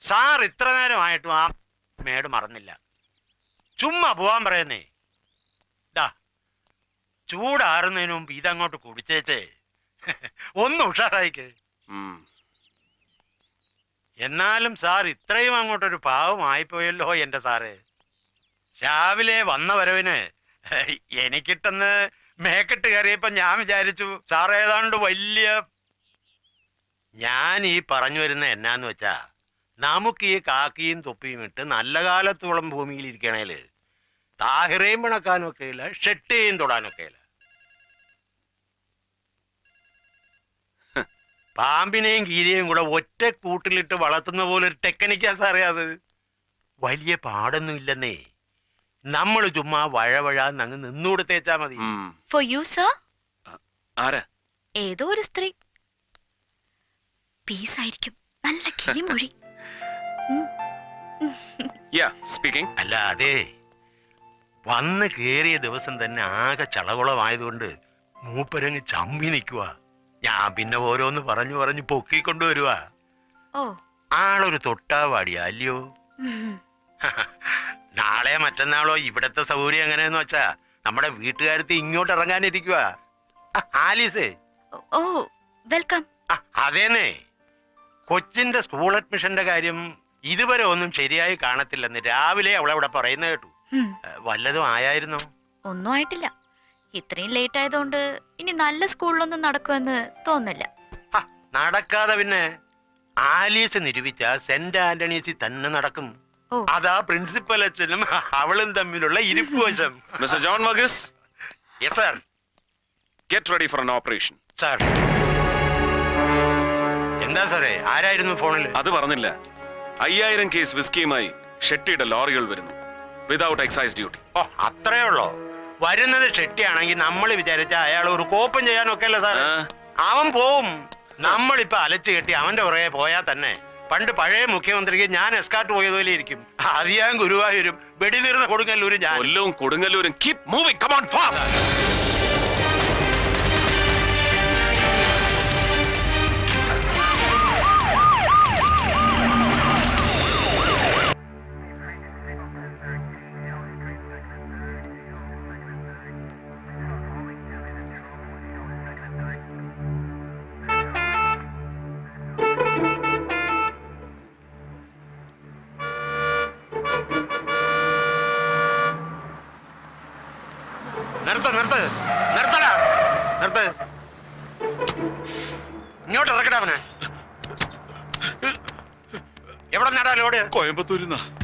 Sir ഇത്ര നേരമായിട്ടും ആ മേട് മറന്നില്ല. ചുമ്മാ പോവാൻ പറയുന്നേ. ഇതാ ചൂടാറുന്നതിന് മുമ്പ് ഇതങ്ങോട്ട് കുടിച്ചേച്ചേ. ഒന്ന് ഉഷാറായിക്കേ. എന്നാലും സാർ ഇത്രയും അങ്ങോട്ടൊരു പാവമായിപ്പോയല്ലോ എന്റെ സാറേ. രാവിലെ വന്ന വരവിന് എനിക്കിട്ടെന്ന് മേക്കെട്ട് കയറിയപ്പോ ഞാൻ വിചാരിച്ചു സാർ ഏതാണ്ട് വലിയ ഞാൻ ഈ പറഞ്ഞു വരുന്ന എന്നാന്ന് വെച്ചാ നമുക്ക് ഈ കാക്കിയും തൊപ്പിയും ഇട്ട് നല്ല കാലത്തോളം ഭൂമിയിൽ ഇരിക്കണേൽ. താഹിറയും പിണക്കാനും ഒക്കെ ഇല്ല ഷെട്ടിയും തൊടാനൊക്കെ ഇല്ല. പാമ്പിനെയും കീരിയെയും കൂടെ ഒറ്റ കൂട്ടിലിട്ട് വളർത്തുന്ന പോലെ ഒരു ടെക്നിക്കാ സാറേ അത്. വലിയ പാടൊന്നും ഇല്ലെന്നേ. നമ്മൾ ചുമ്മാ വഴവഴാന്ന് അങ്ങ് നിന്നുകൊടുത്തേച്ചാ തേച്ചാ മതി. ഫോർ യു സർ ആരാ? ഏതോ ഒരു സ്ത്രീ. പീസായിരിക്കും. നല്ല കിളിമൊഴി. സ്പീക്കിംഗ് അല്ല അതെ. വന്ന് കേറിയ ദിവസം തന്നെ ആകെ ചളകുളമായതുകൊണ്ട് മൂപ്പരങ്ങ് ചമ്മി നിൽക്കുക ഞാൻ പിന്നെ ഓരോന്ന് പറഞ്ഞു പറഞ്ഞു പൊക്കിക്കൊണ്ടുവരുക ഓ. ആളൊരു തൊട്ടാവാടിയാ അല്ലയോ. നാളെ മറ്റന്നാളോ ഇവിടത്തെ സൗകര്യം എങ്ങനെയെന്ന് വെച്ചാ നമ്മുടെ വീട്ടുകാരത്ത് ഇങ്ങോട്ട് ഇറങ്ങാനിരിക്കുക ആലീസേ. ഓ വെൽക്കം. ആ, അതേന്നേ. കൊച്ചിന്റെ സ്കൂൾ അഡ്മിഷന്റെ കാര്യം ഇതുവരെ ഒന്നും ശരിയായി കാണത്തില്ലെന്ന് രാവിലെ അവളവിടെ പറയുന്ന കേട്ടു. വല്ലതും ആയായിരുന്നോ? ഒന്നും ആയിട്ടില്ല. ഇത്രയും ലേറ്റ് ആയതുകൊണ്ട് ഇനി നല്ല സ്കൂളിലൊന്നും നടക്കുമെന്ന് തോന്നില്ല നടക്കാതെ പിന്നെ ആലീസ് നിരൂപിച്ച സെന്റ് ആന്റണീസിൽ തന്നെ നടക്കും. അതാ പ്രിൻസിപ്പൽ അച്ഛനും അവളും തമ്മിലുള്ള ഇരിപ്പ് വശം. Mister John Magus yes sir get ready for an operation sir എന്താ സാറേ? ആരായിരുന്നു ഫോണിൽ അത് പറഞ്ഞില്ല. അയ്യായിരം കേസ് വിസ്കിയുമായി ഷെട്ടിയുടെ ലോറികൾ വരുന്നു. വിതൗട്ട് എക്സൈസ് ഡ്യൂട്ടി ഓ അത്രേ ഉള്ളോ? വരുന്നത് ഷെട്ടിയാണെങ്കിൽ നമ്മൾ വിചാരിച്ച അയാൾ ഒരു കോപ്പം ചെയ്യാനൊക്കെ അല്ലേ സാർ. അവൻ പോവും. നമ്മളിപ്പോ അലച്ചു കെട്ടി അവന്റെ പുറകെ പോയാൽ തന്നെ പണ്ട് പഴയ മുഖ്യമന്ത്രിക്ക് ഞാൻ എസ്കാർട്ട് പോയതുപോലെ ഇരിക്കും. അറിയാൻ ഗുരുവായൂരും വെടിതീർന്ന കൊടുങ്ങല്ലൂരും ഞാൻ. കൊല്ലവും കൊടുങ്ങല്ലൂരും. Keep moving come on fast load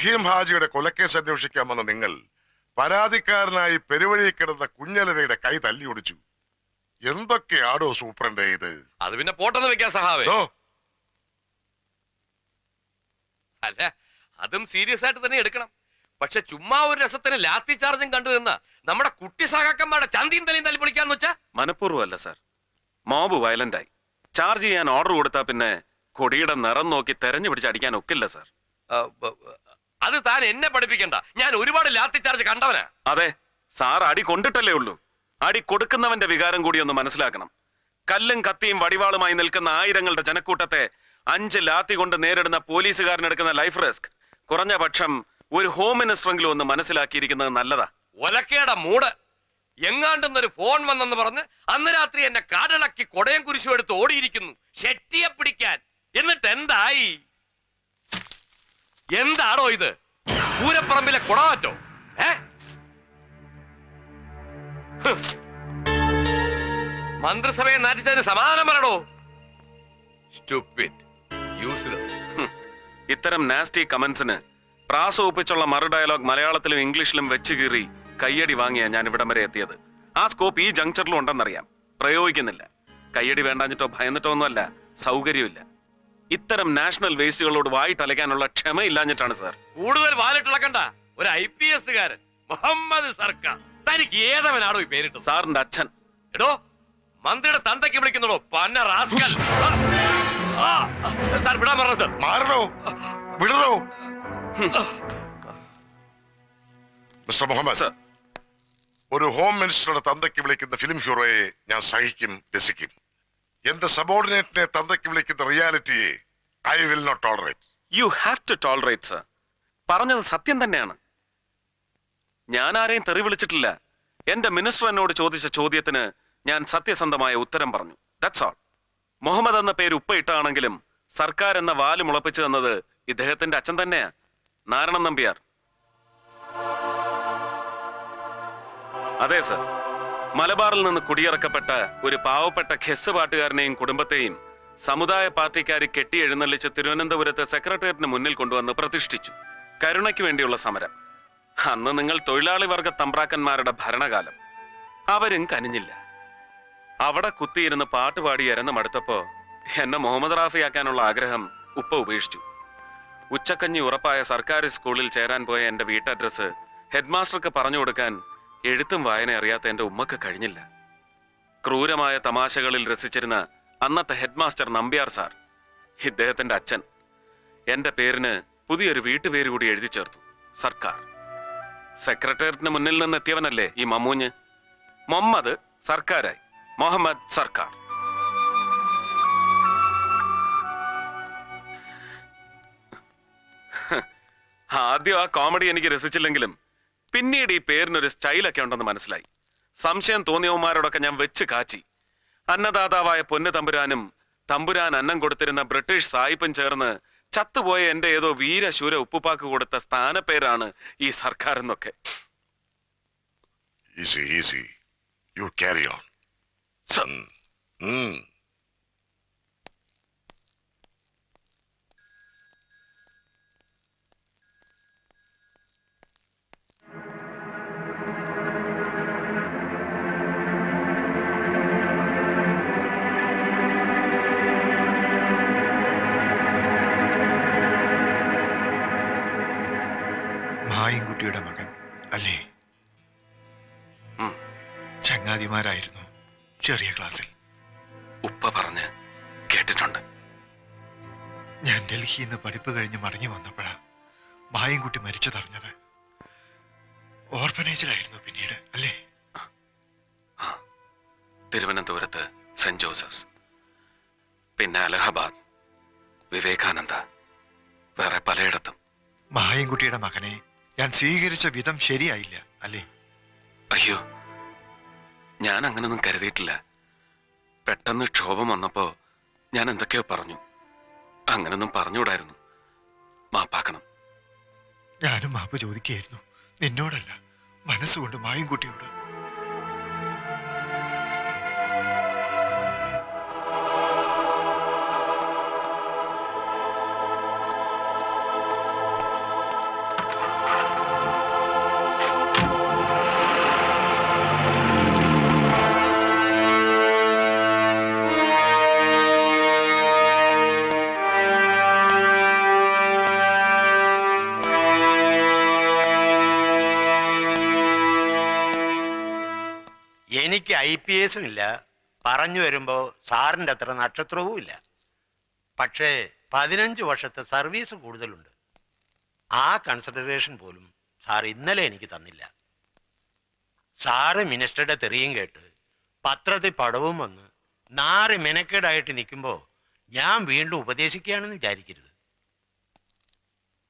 Raheem ഹാജിയുടെ കൊലക്കേസ് അന്വേഷിക്കാൻ വന്ന നിങ്ങൾ പരാതിക്കാരനായി പെരുവഴി കിടന്ന കുഞ്ഞലവയുടെ കൈ തല്ലിയൊടിച്ചു എന്തൊക്കെയാടോ സൂപ്രണ്ട് ഇത്? അത് പിന്നെ പോട്ടെന്ന് വെക്കാൻ സഹാവേ. അല്ല അതും സീരിയസ് ആയിട്ട് തന്നെ എടുക്കണം. പക്ഷെ ചുമ്മാ ഒരു രസത്തിന് ലാത്തി ചാർജും കണ്ടു നിന്ന നമ്മുടെ കുട്ടി സഹാക്കന്മാരുടെ ചന്തിയും തലയും തല്ലി പൊളിക്കാന്ന് വെച്ചാ? മനഃപൂർവം അല്ല സാർ. മോബ് വയലന്റ് ആയി. ചാർജ് ചെയ്യാൻ ഓർഡർ കൊടുത്താ പിന്നെ കൊടിയുടെ നിറം നോക്കി തെരഞ്ഞു പിടിച്ച് അടിക്കാൻ ഒക്കില്ല സാർ. അത് താൻ എന്നെ പഠിപ്പിക്കണ്ട. ഞാൻ ഒരുപാട് ലാത്തി ചാർജ് കണ്ടവനാ. അതെ സാർ അടി കൊണ്ടിട്ടല്ലേ ഉള്ളൂ. അടി കൊടുക്കുന്നവന്റെ വികാരം കൂടി ഒന്ന് മനസ്സിലാക്കണം. കല്ലും കത്തിയും വടിവാളുമായി നിൽക്കുന്ന ആയിരങ്ങളുടെ ജനക്കൂട്ടത്തെ അഞ്ച് ലാത്തി കൊണ്ട് നേരിടുന്ന പോലീസുകാരനെടുക്കുന്ന ലൈഫ് റിസ്ക്. കുറഞ്ഞ പക്ഷം ഒരു ഹോം മിനിസ്റ്ററെങ്കിലും ഒന്ന് മനസ്സിലാക്കിയിരിക്കുന്നത് നല്ലതാ. ഒലക്കേടെ മൂട്. എങ്ങാണ്ടെന്നൊരു ഫോൺ വന്നെന്ന് പറഞ്ഞ് അന്ന് രാത്രി എന്നെ കാടിളക്കി കൊടയം കുരിശും എടുത്ത് ഓടിയിരിക്കുന്നു. ശക്തിയെ പിടിക്കാൻ. എന്നിട്ട് എന്തായി? എന്താണോ ഇത്? പൂരപ്പറമ്പിലെ കുടമാറ്റോ ഏ? മന്ത്രിസഭയെ നാറ്റിച്ചതിന് സമാധാനം പറയണോ സ്റ്റുപ്പിഡ് ഇത്തരം നാസ്റ്റി കമന്റ്സിന് പ്രാസ ഒപ്പിച്ചുള്ള മറു ഡയലോഗ് മലയാളത്തിലും ഇംഗ്ലീഷിലും വെച്ച് കീറി കയ്യടി വാങ്ങിയ ഞാൻ ഇവിടം വരെ എത്തിയത്. ആ സ്കോപ്പ് ഈ ജംഗ്ഷനിലും ഉണ്ടെന്നറിയാം. പ്രയോഗിക്കുന്നില്ല. കയ്യടി വേണ്ടാഞ്ഞിട്ടോ ഭയന്നിട്ടോ ഒന്നുമല്ല. സൗകര്യമില്ല ഇത്തരം നാഷണൽ വേസ്റ്റുകളോട് വായിട്ടലയ്ക്കാനുള്ള ക്ഷമയില്ലാഞ്ഞിട്ടാണ് സാർ. കൂടുതൽ വാലിട്ടിളക്കണ്ട ഒരു ഐ പി എസ് കാരൻ മുഹമ്മദ് സർക്കാർ. തനിക്ക് ഏതവനാണോ ഈ പേരിട്ട് സാറിന്റെ അച്ഛൻ. എടോ മന്ത്രിയുടെ തന്തയ്ക്ക് വിളിക്കുന്നുള്ളൂ പന്ന റാസ്കൽ. ആ, സാർ വിടാൻ പറഞ്ഞത്. മാറണോ? വിടണോ? Mister Muhammad sir. ഒരു ഹോം മിനിസ്റ്ററുടെ തന്തയ്ക്ക് വിളിക്കുന്ന ഫിലിം ഹീറോയെ ഞാൻ സഹിക്കും രസിക്കും. എന്റെ സബോർഡിനേറ്റിനെ തന്തയ്ക്ക് വിളിക്കുന്ന റിയാലിറ്റിയെ I will not tolerate. You have to tolerate sir പറഞ്ഞത് സത്യം തന്നെയാണ്. ഞാൻ ആരെയും തെറി വിളിച്ചിട്ടില്ല. എന്റെ മിനിസ്റ്റർ എന്നോട് ചോദിച്ച ചോദ്യത്തിന് ഞാൻ സത്യസന്ധമായ ഉത്തരം പറഞ്ഞു. ദാറ്റ്സ് ഓൾ മുഹമ്മദ് എന്ന പേര് ഉപ്പയിട്ടാണെങ്കിലും സർക്കാർ എന്ന വാൽ മുളപ്പിച്ചു തന്നത് ഇദ്ദേഹത്തിന്റെ അച്ഛൻ തന്നെയാ. നാരായണൻ നമ്പ്യാർ. അതെ സർ മലബാറിൽ നിന്ന് കുടിയിറക്കപ്പെട്ട ഒരു പാവപ്പെട്ട ഖെസ് പാട്ടുകാരനെയും കുടുംബത്തെയും സമുദായ പാർട്ടിക്കാർ കെട്ടി എഴുന്നള്ളിച്ച് തിരുവനന്തപുരത്തെ സെക്രട്ടേറിയറ്റിന് മുന്നിൽ കൊണ്ടുവന്ന് പ്രതിഷ്ഠിച്ചു. കരുണയ്ക്ക് വേണ്ടിയുള്ള സമരം. അന്ന് നിങ്ങൾ തൊഴിലാളി വർഗ തമ്പ്രാക്കന്മാരുടെ ഭരണകാലം. അവരും കനിഞ്ഞില്ല. അവിടെ കുത്തിയിരുന്ന് പാട്ടുപാടി ഇരന്ന് മടുത്തപ്പോ എന്നെ മുഹമ്മദ് റാഫിയാക്കാനുള്ള ആഗ്രഹം ഉപ്പ ഉപേക്ഷിച്ചു. ഉച്ചക്കഞ്ഞി ഉറപ്പായ സർക്കാർ സ്കൂളിൽ ചേരാൻ പോയ എന്റെ വീട്ടഡ്രസ് ഹെഡ്മാസ്റ്റർക്ക് പറഞ്ഞു കൊടുക്കാൻ എഴുത്തും വായന അറിയാത്ത എന്റെ ഉമ്മക്ക് കഴിഞ്ഞില്ല. ക്രൂരമായ തമാശകളിൽ രസിച്ചിരുന്ന അന്നത്തെ ഹെഡ്മാസ്റ്റർ നമ്പ്യാർ സാർ ഇദ്ദേഹത്തിന്റെ അച്ഛൻ എന്റെ പേരിന് പുതിയൊരു വീട്ടുപേര് കൂടി എഴുതി ചേർത്തു സർക്കാർ. സെക്രട്ടേറിയറ്റിന് മുന്നിൽ നിന്ന് എത്തിയവനല്ലേ ഈ മമ്മൂഞ്ഞ്? മുഹമ്മദ് സർക്കാരായി മുഹമ്മദ് സർക്കാർ. ആദ്യം ആ കോമഡി എനിക്ക് രസിച്ചില്ലെങ്കിലും പിന്നീട് ഈ പേരിനൊരു സ്റ്റൈലൊക്കെ ഉണ്ടെന്ന് മനസ്സിലായി. സംശയം തോന്നിയവന്മാരോടൊക്കെ ഞാൻ വെച്ച് കാച്ചി. അന്നദാതാവായ പൊന്നു തമ്പുരാനും തമ്പുരാൻ അന്നം കൊടുത്തിരുന്ന ബ്രിട്ടീഷ് സായിപ്പും ചേർന്ന് ചത്തുപോയ എന്റെ ഏതോ വീരശൂര ഉപ്പുപ്പാക്ക് കൊടുത്ത സ്ഥാനപ്പേരാണ് ഈ സർക്കാർ എന്നൊക്കെ. Easy easy you carry on sir ഡൽഹിയിൽ നിന്ന് പഠിപ്പ് കഴിഞ്ഞ് മടങ്ങി വന്നപ്പോഴാ മായൻകുട്ടി മരിച്ചതറിഞ്ഞത് ഓർഫനേജിലായിരുന്നു പിന്നീട് അല്ലേ? തിരുവനന്തപുരത്ത് സെന്റ് ജോസഫ്സ് പിന്നെ അലഹബാദ് വിവേകാനന്ദ വേറെ പലയിടത്തും. മായൻകുട്ടിയുടെ മകനെ ഞാൻ സ്വീകരിച്ച വിധം ശരിയായില്ല അല്ലേ? അയ്യോ ഞാൻ അങ്ങനൊന്നും കരുതിയിട്ടില്ല. പെട്ടെന്ന് ക്ഷോഭം വന്നപ്പോ ഞാൻ എന്തൊക്കെയോ പറഞ്ഞു. അങ്ങനൊന്നും പറഞ്ഞുകൂടായിരുന്നു. മാപ്പാക്കണം. ഞാനും മാപ്പ് ചോദിക്കുകയായിരുന്നു. നിന്നോടല്ല മനസ്സുകൊണ്ട് മായും മായൻകുട്ടിയോട് എനിക്ക് ഐ പി എസും ഇല്ല. പറഞ്ഞു വരുമ്പോൾ സാറിന്റെ അത്ര നക്ഷത്രവും ഇല്ല. പക്ഷേ പതിനഞ്ച് വർഷത്തെ സർവീസ് കൂടുതലുണ്ട്. ആ കൺസിഡറേഷൻ പോലും സാർ ഇന്നലെ എനിക്ക് തന്നില്ല. സാറ് മിനിസ്റ്ററുടെ തെറിയും കേട്ട് പത്രത്തിൽ പടവും വന്ന് നാറ് മെനക്കേടായിട്ട് നിൽക്കുമ്പോൾ ഞാൻ വീണ്ടും ഉപദേശിക്കുകയാണെന്ന് വിചാരിക്കരുത്.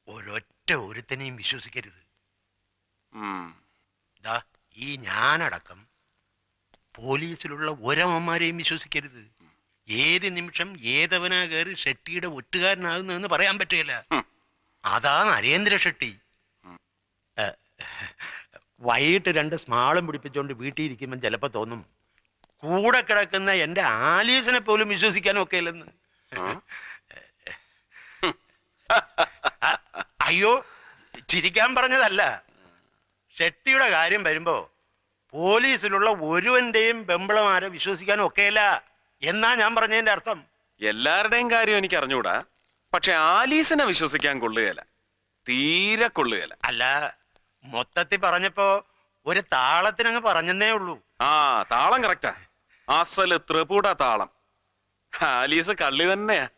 ഒരൊറ്റ ഒരുത്തനെയും വിശ്വസിക്കരുത്. ദാ ഈ ഞാനടക്കം പോലീസിലുള്ള ഒരമ്മമാരെയും വിശ്വസിക്കരുത്. ഏത് നിമിഷം ഏതവനാ കയറി ഷെട്ടിയുടെ ഒറ്റുകാരനാകുന്നതെന്ന് പറയാൻ പറ്റുകയില്ല. അതാ നരേന്ദ്ര ഷെട്ടി. വൈകിട്ട് രണ്ട് സ്മാളും പിടിപ്പിച്ചുകൊണ്ട് വീട്ടിൽ ഇരിക്കുമ്പോൾ ചിലപ്പോൾ തോന്നും കൂടെ കിടക്കുന്ന എന്റെ ആലീസിനെ പോലും വിശ്വസിക്കാനും ഒക്കെ ഇല്ലെന്ന് അയ്യോ ചിരിക്കാൻ പറഞ്ഞതല്ല. ഷെട്ടിയുടെ കാര്യം വരുമ്പോ പോലീസിലുള്ള ഒരുവന്റെയും പെമ്പിളമാരെ വിശ്വസിക്കാൻ ഒക്കെയല്ല. എന്നാ ഞാൻ പറഞ്ഞതിന്റെ അർത്ഥം? എല്ലാവരുടെയും കാര്യം എനിക്ക് അറിഞ്ഞൂടാ. പക്ഷെ ആലീസിനെ വിശ്വസിക്കാൻ കൊള്ളുകയല്ല. തീരെ കൊള്ളുകയല്ല. അല്ല മൊത്തത്തിൽ പറഞ്ഞപ്പോ ഒരു താളത്തിനങ്ങ് പറഞ്ഞെന്നേ ഉള്ളൂ. ആ താളം കറക്റ്റാ. അസൽ ത്രിപുട താളം. ആലീസ് കള്ളി തന്നെയാ.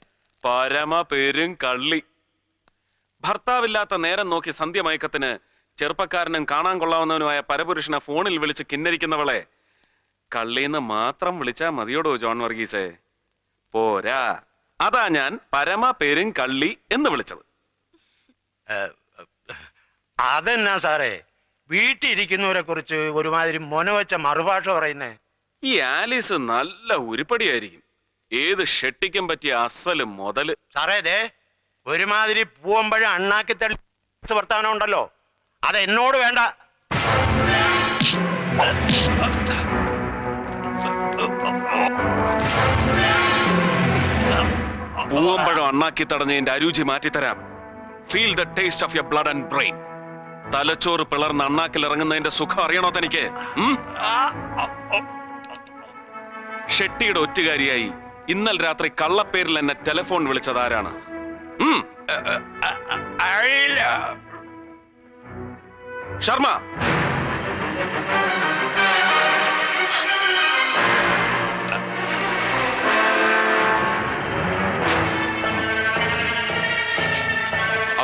പരമ പെരും കള്ളി. ഭർത്താവില്ലാത്ത നേരം നോക്കി സന്ധ്യമയക്കത്തിന് ചെറുപ്പക്കാരനും കാണാൻ കൊള്ളാവുന്നവനുമായ പരപുരുഷനെ ഫോണിൽ വിളിച്ച് കിന്നരിക്കുന്നവളെ കള്ളീന്ന് മാത്രം വിളിച്ചാ മതിയോടോ ജോൺ വർഗീസേ? പോരാ. അതാ ഞാൻ പരമ പേരും കള്ളി എന്ന് വിളിച്ചത്. അതെന്നാ സാറേ? വീട്ടിൽ ഇരിക്കുന്നവരെ കുറിച്ച് ഒരുമാതിരി മൊനവച്ച മറുഭാഷ പറയുന്നേ. ഈ ആലീസ് നല്ല ഉരുപ്പടിയായിരിക്കും. ഏത് ഷെട്ടിക്കും പറ്റിയ അസൽ മുതൽ. സാറേ ദേ ഒരുമാതിരി പൂവമ്പഴ അണ്ണാക്കി തള്ളി വർത്താനം ഉണ്ടല്ലോ. അത് എന്നോട് വേണ്ട. പൂവമ്പഴം അണ്ണാക്കി തടഞ്ഞതിന്റെ അരുചി മാറ്റിത്തരാം. Feel the taste of your blood and brain തലച്ചോറ് പിളർന്ന് അണ്ണാക്കിൽ ഇറങ്ങുന്നതിന്റെ സുഖം അറിയണോ തനിക്ക്? ഷെട്ടിയുടെ ഒറ്റുകാരിയായി ഇന്നൽ രാത്രി കള്ളപ്പേരിൽ എന്നെ ടെലിഫോൺ വിളിച്ചത് ആരാണ്? അറിയില്ല. Sharma.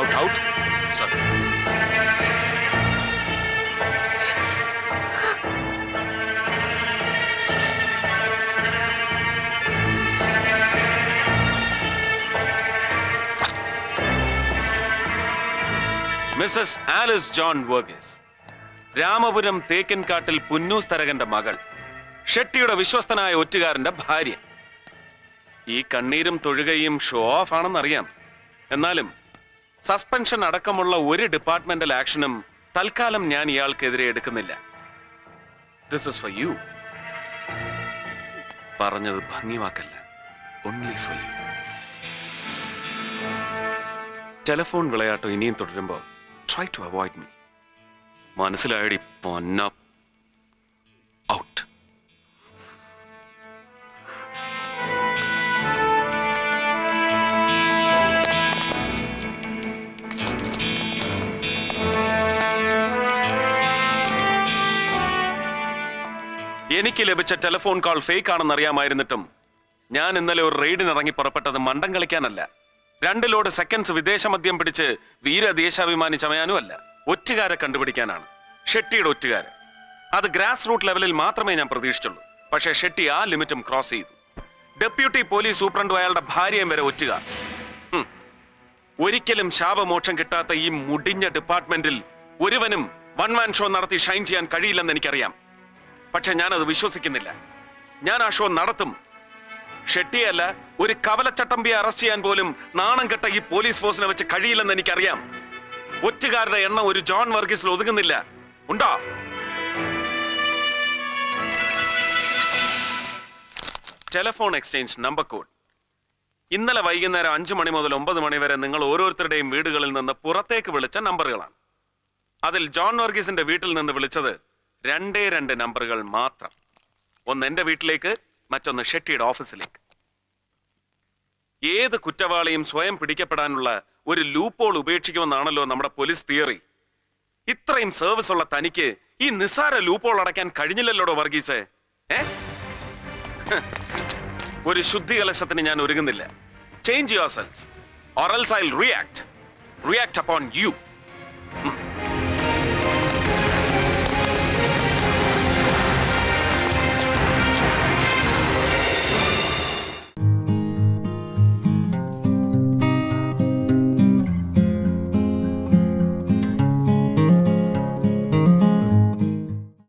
Out out sir Mrs Alice John Varghese. Ramapuram Thekkankattil Punnoose തരകന്റെ മകൾ. ഷെട്ടിയുടെ വിശ്വസ്തനായ ഒറ്റുകാരന്റെ ഭാര്യ. ഈ കണ്ണീരും തൊഴുകയും ഷോ ഓഫ് ആണെന്നറിയാം എന്നാലും സസ്പെൻഷൻ അടക്കമുള്ള ഒരു ഡിപ്പാർട്ട്മെന്റൽ ആക്ഷനും തൽക്കാലം ഞാൻ ഇയാൾക്കെതിരെ എടുക്കുന്നില്ല. ദിസ് ഇസ് ഫോർ യു പറഞ്ഞത് ഭംഗിവാക്കല്ല. ഓൺലി ഫോർ യു ടെലിഫോൺ വിളയാട്ടോ ഇനിയും തുടരുമ്പോൾ ട്രൈ ടു അവോയ്ഡ് മീ മനസ്സിലായടി പൊന്ന. ഔട്ട് എനിക്ക് ലഭിച്ച ടെലിഫോൺ കോൾ ഫേക്ക് ആണെന്നറിയാമായിരുന്നിട്ടും ഞാൻ ഇന്നലെ ഒരു റെയ്ഡിനിറങ്ങി പുറപ്പെട്ടത് മണ്ടം കളിക്കാനല്ല. രണ്ട് ലോഡ് സെക്കൻഡ്സ് വിദേശ മദ്യം പിടിച്ച് വീരദേശാഭിമാനി ചമയാനുമല്ല ഒറ്റുകാരെ കണ്ടുപിടിക്കാനാണ്. ഷെട്ടിയുടെ ഒറ്റുകാരൻ. അത് ഗ്രാസ് റൂട്ട് ലെവലിൽ മാത്രമേ ഞാൻ പ്രതീക്ഷിച്ചുള്ളൂ. പക്ഷേ ഷെട്ടി ആ ലിമിറ്റും ക്രോസ് ചെയ്തു. ഡെപ്യൂട്ടി പോലീസ് സൂപ്രണ്ടും അയാളുടെ ഭാര്യയും വരെ ഒറ്റുകാർ ഒരിക്കലും ശാപമോക്ഷം കിട്ടാത്ത ഈ മുടിഞ്ഞ ഡിപ്പാർട്ട്മെന്റിൽ ഒരുവനും വൺ മാൻ ഷോ നടത്തി ഷൈൻ ചെയ്യാൻ കഴിയില്ലെന്ന് എനിക്കറിയാം. പക്ഷെ ഞാനത് വിശ്വസിക്കുന്നില്ല. ഞാൻ ആ ഷോ നടത്തും. ഷെട്ടിയല്ല ഒരു കവലച്ചട്ടമ്പിയെ അറസ്റ്റ് ചെയ്യാൻ പോലും നാണം കെട്ട ഈ പോലീസ് ഫോഴ്സിനെ വെച്ച് കഴിയില്ലെന്ന് എനിക്കറിയാം. ഒറ്റുകാരുടെ എണ്ണം ഒരു ജോൺ വർഗീസിൽ ഒതുങ്ങുന്നില്ല. ഉണ്ടോ? Telephone exchange number code. ഇന്നലെ വൈകുന്നേരം അഞ്ചു മണി മുതൽ ഒമ്പത് മണി വരെ നിങ്ങൾ ഓരോരുത്തരുടെയും വീടുകളിൽ നിന്ന് പുറത്തേക്ക് വിളിച്ച നമ്പറുകളാണ്. അതിൽ ജോൺ വർഗീസിന്റെ വീട്ടിൽ നിന്ന് വിളിച്ചത് രണ്ടേ രണ്ട് നമ്പറുകൾ മാത്രം. ഒന്ന് എന്റെ വീട്ടിലേക്ക് മറ്റൊന്ന് ഷെട്ടിയുടെ ഓഫീസിലേക്ക്. ഏത് കുറ്റവാളിയും സ്വയം പിടിക്കപ്പെടാനുള്ള ഒരു ലൂപ്പോൾ ഉപേക്ഷിക്കുമെന്നാണല്ലോ നമ്മുടെ പോലീസ് തിയറി. ഇത്രയും സർവീസ് ഉള്ള തനിക്ക് ഈ നിസ്സാര ലൂപ്പോൾ അടയ്ക്കാൻ കഴിഞ്ഞില്ലല്ലോടോ വർഗീസേ? ഒരു ശുദ്ധി കലശത്തിന് ഞാൻ ഒരുങ്ങുന്നില്ല. Change your selves or else I react react upon you